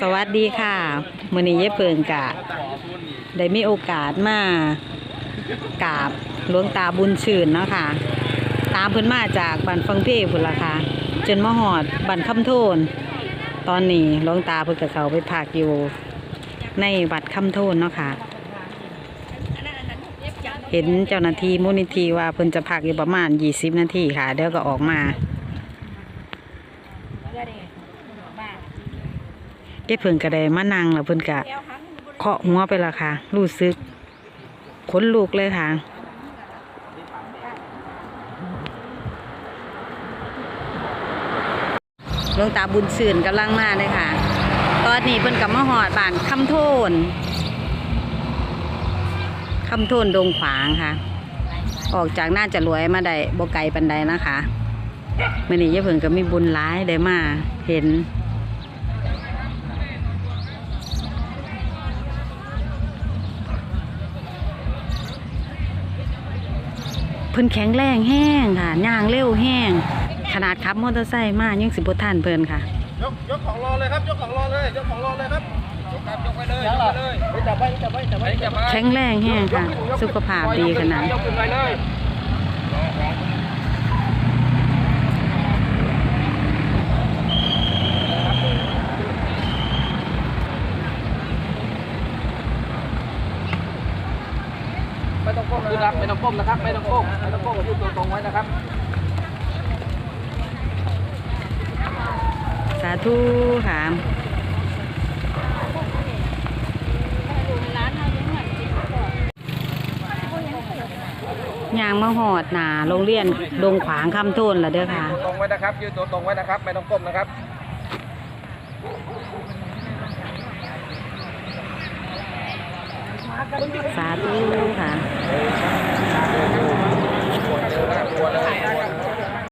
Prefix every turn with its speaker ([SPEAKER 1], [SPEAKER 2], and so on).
[SPEAKER 1] สวัสดีค่ะมือนี้เย้เพิงกะได้มีโอกาสมากราบหลวงตาบุญชื่นเนาะค่ะตามเพิ่นมาจากบ้านฟังเพพุ่นละค่ะจนมาฮอดบ้านคำโทน ตอนนี้หลวงตาเพิ่นก็เขาไปพักอยู่ในวัดคำโทนเนาะค่ะเห็นเจ้าหน้าที่มูลนิธิว่าเพิ่นจะพักอยู่ประมาณ20นาทีค่ะเดี๋ยวก็ออกมา เก็บเพิ่นก็ไดมานั่งแล้วเพิ่นก็เคาะหัวไปและค่ะ รู้สึกขนลุกเลยค่ะหลวงตาบุญสื่นกำลังมาเลยค่ะ ตอนนี้เพิ่นกับมาหอดบานคำโทนคำโทนดงขวางค่ะ ออกจากน่าจะรวยมาได้บ่ไกลปันใดนะคะมื่อนี้ยายเพิ่งก็มีบุญร้ายได้มาเห็น พิ่นแข็งแรงแห้งค่ะย่างเร็วแห้ง ขนาดขับมอเตอร์ไซค์มายังสิบทันเพิ่นค่ะ
[SPEAKER 2] ยกยกของรอเลยครับ ยกของรอเลยยกของรอเลยครับยกครับยกไปเลยยกไปเลยไปจับไว้จับไว้จับไว้จับไว้
[SPEAKER 1] แข็งแรงแห้งค่ะ สุขภาพดีขนาด
[SPEAKER 2] ยกขึ้นไปเลย ต้องก้มนะครับไม่ต้องก้มนะครับไม่ต้องก้มไม่ต้องก้มยืนตัวตรงไว้นะครับ
[SPEAKER 1] สาธุค่ะย่างมาหอดหนาโรงเรียนดงขวางคำโทนละเด้อค่ะ
[SPEAKER 2] ตรงไว้นะครับยืนตัวตรงไว้นะครับ ไม่ต้องก้มนะครับ
[SPEAKER 1] สาธุค่ะ